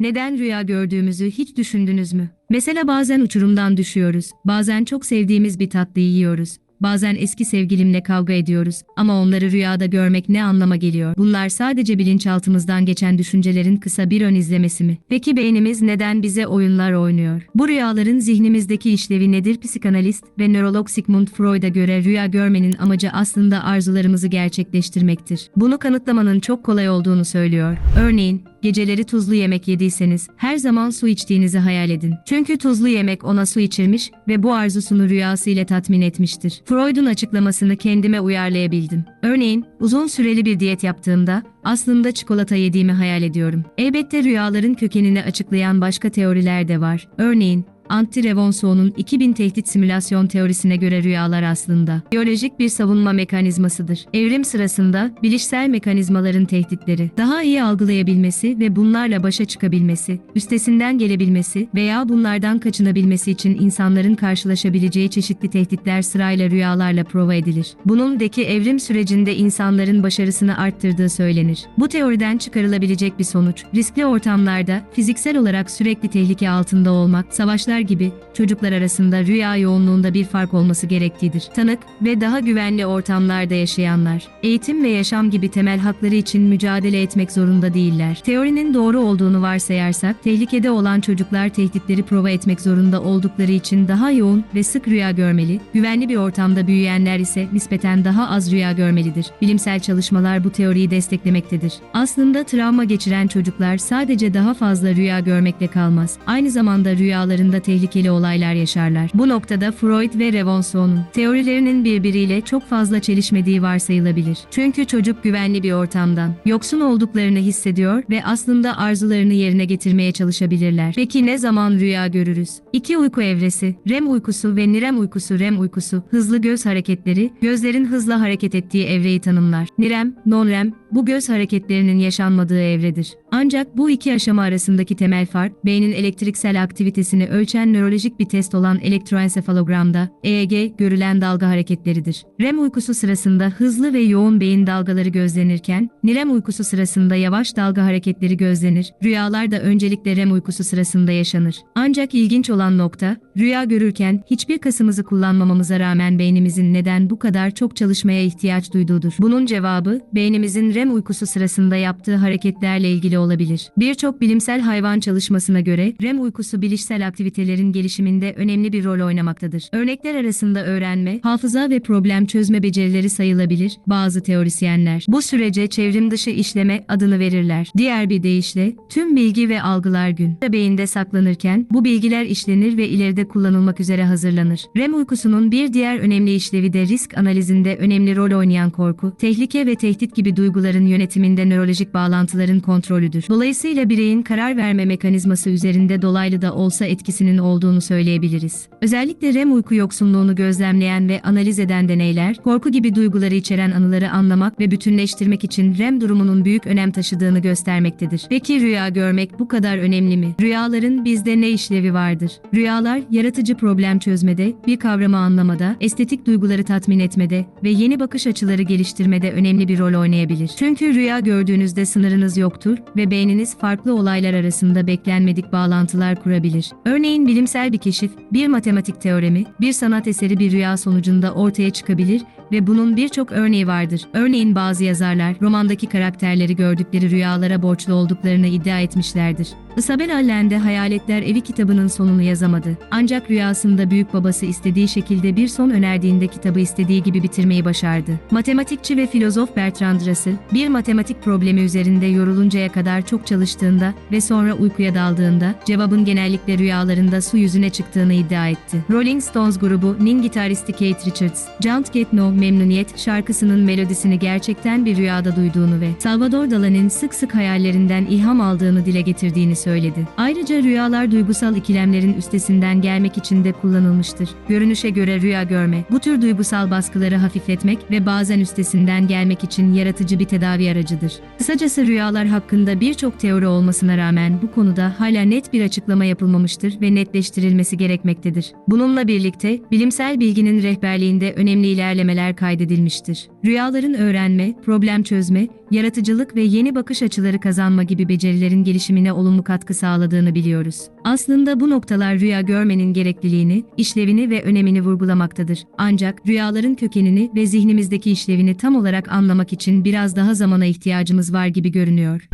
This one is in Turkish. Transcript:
Neden rüya gördüğümüzü hiç düşündünüz mü? Mesela bazen uçurumdan düşüyoruz, bazen çok sevdiğimiz bir tatlıyı yiyoruz, bazen eski sevgilimle kavga ediyoruz ama onları rüyada görmek ne anlama geliyor? Bunlar sadece bilinçaltımızdan geçen düşüncelerin kısa bir ön izlemesi mi? Peki beynimiz neden bize oyunlar oynuyor? Bu rüyaların zihnimizdeki işlevi nedir? Psikanalist ve nörolog Sigmund Freud'a göre rüya görmenin amacı aslında arzularımızı gerçekleştirmektir. Bunu kanıtlamanın çok kolay olduğunu söylüyor. Örneğin, geceleri tuzlu yemek yediyseniz her zaman su içtiğinizi hayal edin. Çünkü tuzlu yemek ona su içirmiş ve bu arzusunu rüyası ile tatmin etmiştir. Freud'un açıklamasını kendime uyarlayabildim. Örneğin, uzun süreli bir diyet yaptığımda aslında çikolata yediğimi hayal ediyorum. Elbette rüyaların kökenini açıklayan başka teoriler de var. Örneğin, Antti Revonso'nun 2000 tehdit simülasyon teorisine göre rüyalar aslında biyolojik bir savunma mekanizmasıdır. Evrim sırasında bilişsel mekanizmaların tehditleri daha iyi algılayabilmesi ve bunlarla başa çıkabilmesi, üstesinden gelebilmesi veya bunlardan kaçınabilmesi için insanların karşılaşabileceği çeşitli tehditler sırayla rüyalarla prova edilir. Bunun deki evrim sürecinde insanların başarısını arttırdığı söylenir. Bu teoriden çıkarılabilecek bir sonuç, riskli ortamlarda fiziksel olarak sürekli tehlike altında olmak, savaşlar gibi çocuklar arasında rüya yoğunluğunda bir fark olması gerektiğidir. Tanık ve daha güvenli ortamlarda yaşayanlar, eğitim ve yaşam gibi temel hakları için mücadele etmek zorunda değiller. Teorinin doğru olduğunu varsayarsak, tehlikede olan çocuklar tehditleri prova etmek zorunda oldukları için daha yoğun ve sık rüya görmeli, güvenli bir ortamda büyüyenler ise nispeten daha az rüya görmelidir. Bilimsel çalışmalar bu teoriyi desteklemektedir. Aslında travma geçiren çocuklar sadece daha fazla rüya görmekle kalmaz. Aynı zamanda rüyalarında tehlikeli olaylar yaşarlar. Bu noktada Freud ve Revonso'nun teorilerinin birbiriyle çok fazla çelişmediği varsayılabilir. Çünkü çocuk güvenli bir ortamdan yoksun olduklarını hissediyor ve aslında arzularını yerine getirmeye çalışabilirler. Peki ne zaman rüya görürüz? İki uyku evresi, REM uykusu ve NREM uykusu REM uykusu, hızlı göz hareketleri, gözlerin hızla hareket ettiği evreyi tanımlar. NREM, non-REM, bu göz hareketlerinin yaşanmadığı evredir. Ancak bu iki aşama arasındaki temel fark, beynin elektriksel aktivitesini ölçen nörolojik bir test olan elektroensefalogramda EEG görülen dalga hareketleridir. REM uykusu sırasında hızlı ve yoğun beyin dalgaları gözlenirken, NREM uykusu sırasında yavaş dalga hareketleri gözlenir. Rüyalar da öncelikle REM uykusu sırasında yaşanır. Ancak ilginç olan nokta, rüya görürken hiçbir kasımızı kullanmamamıza rağmen beynimizin neden bu kadar çok çalışmaya ihtiyaç duyduğudur. Bunun cevabı, beynimizin REM uykusu sırasında yaptığı hareketlerle ilgili olabilir. Birçok bilimsel hayvan çalışmasına göre REM uykusu bilişsel aktivitelerin gelişiminde önemli bir rol oynamaktadır. Örnekler arasında öğrenme, hafıza ve problem çözme becerileri sayılabilir. Bazı teorisyenler bu sürece çevrim dışı işleme adını verirler. Diğer bir deyişle tüm bilgi ve algılar gün beyinde saklanırken bu bilgiler işlenir ve ileride kullanılmak üzere hazırlanır. REM uykusunun bir diğer önemli işlevi de risk analizinde önemli rol oynayan korku, tehlike ve tehdit gibi duyguların yönetiminde nörolojik bağlantıların kontrolüdür. Dolayısıyla bireyin karar verme mekanizması üzerinde dolaylı da olsa etkisinin olduğunu söyleyebiliriz. Özellikle REM uyku yoksunluğunu gözlemleyen ve analiz eden deneyler, korku gibi duyguları içeren anıları anlamak ve bütünleştirmek için REM durumunun büyük önem taşıdığını göstermektedir. Peki rüya görmek bu kadar önemli mi? Rüyaların bizde ne işlevi vardır? Rüyalar, yaratıcı problem çözmede, bir kavramı anlamada, estetik duyguları tatmin etmede ve yeni bakış açıları geliştirmede önemli bir rol oynayabilir. Çünkü rüya gördüğünüzde sınırınız yoktur ve beyniniz farklı olaylar arasında beklenmedik bağlantılar kurabilir. Örneğin bilimsel bir keşif, bir matematik teoremi, bir sanat eseri bir rüya sonucunda ortaya çıkabilir ve bunun birçok örneği vardır. Örneğin bazı yazarlar romandaki karakterleri gördükleri rüyalara borçlu olduklarını iddia etmişlerdir. Isabel Allen'de Hayaletler Evi kitabının sonunu yazamadı. Ancak rüyasında büyük babası istediği şekilde bir son önerdiğinde kitabı istediği gibi bitirmeyi başardı. Matematikçi ve filozof Bertrand Russell, bir matematik problemi üzerinde yoruluncaya kadar çok çalıştığında ve sonra uykuya daldığında cevabın genellikle rüyalarında su yüzüne çıktığını iddia etti. Rolling Stones grubu gitaristi Keith Richards, Can't Get No Memnuniyet şarkısının melodisini gerçekten bir rüyada duyduğunu ve Salvador Dali'nin sık sık hayallerinden ilham aldığını dile getirdiğini söyledi. Ayrıca rüyalar duygusal ikilemlerin üstesinden gelmek için de kullanılmıştır. Görünüşe göre rüya görme, bu tür duygusal baskıları hafifletmek ve bazen üstesinden gelmek için yaratıcı bir tedavi aracıdır. Kısacası rüyalar hakkında birçok teori olmasına rağmen bu konuda hala net bir açıklama yapılmamıştır ve netleştirilmesi gerekmektedir. Bununla birlikte bilimsel bilginin rehberliğinde önemli ilerlemeler kaydedilmiştir. Rüyaların öğrenme, problem çözme, yaratıcılık ve yeni bakış açıları kazanma gibi becerilerin gelişimine olumlu katkı katkı sağladığını biliyoruz. Aslında bu noktalar rüya görmenin gerekliliğini, işlevini ve önemini vurgulamaktadır. Ancak rüyaların kökenini ve zihnimizdeki işlevini tam olarak anlamak için biraz daha zamana ihtiyacımız var gibi görünüyor.